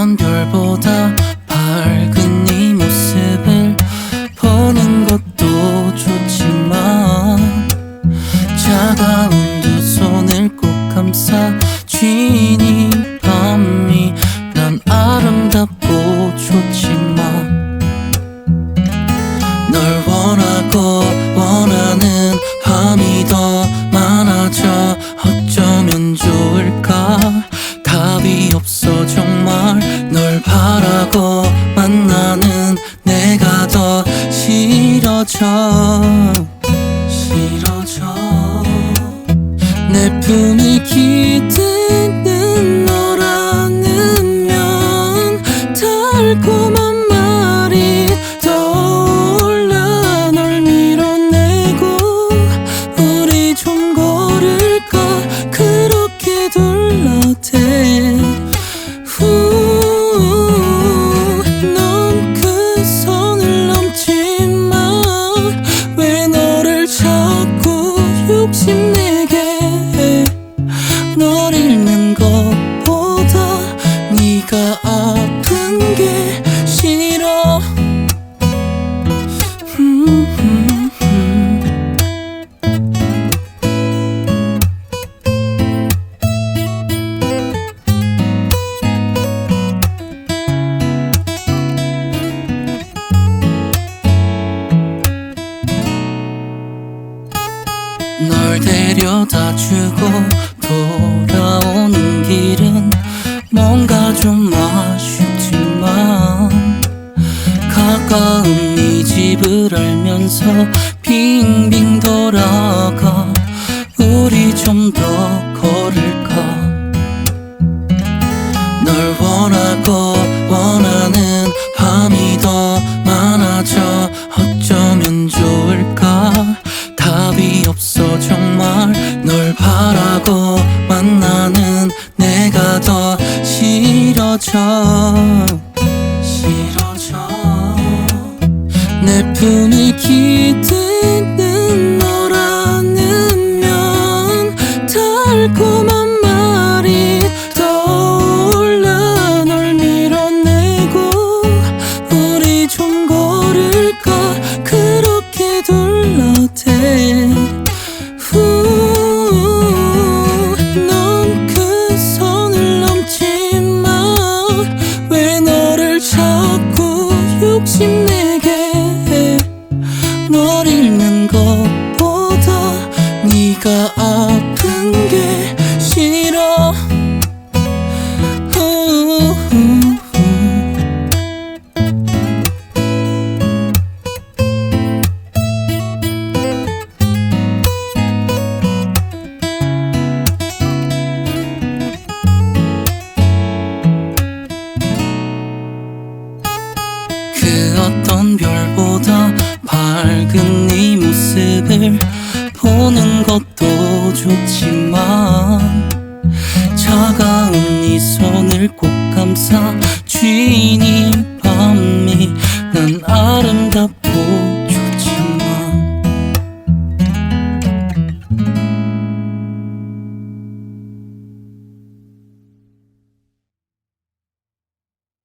어떤 별보다 널 바라고 만나는 내가 더 싫어져. 싫어져. 내 품이 기대는 욕심내게 해널 널 데려다 주고 돌아오는 길은 뭔가 좀 아쉽지만 가까운 네 집을 알면서 빙빙 돌아가 우리 좀더 없어. 정말 널 바라고 만나는 내가 더 싫어져. 싫어져. 내 품이 기 자꾸 욕심내게 해널 잃는 것보다 네가 밝은 네 모습을 보는 것도 좋지만 차가운 네 손을 꼭 감싸 쥐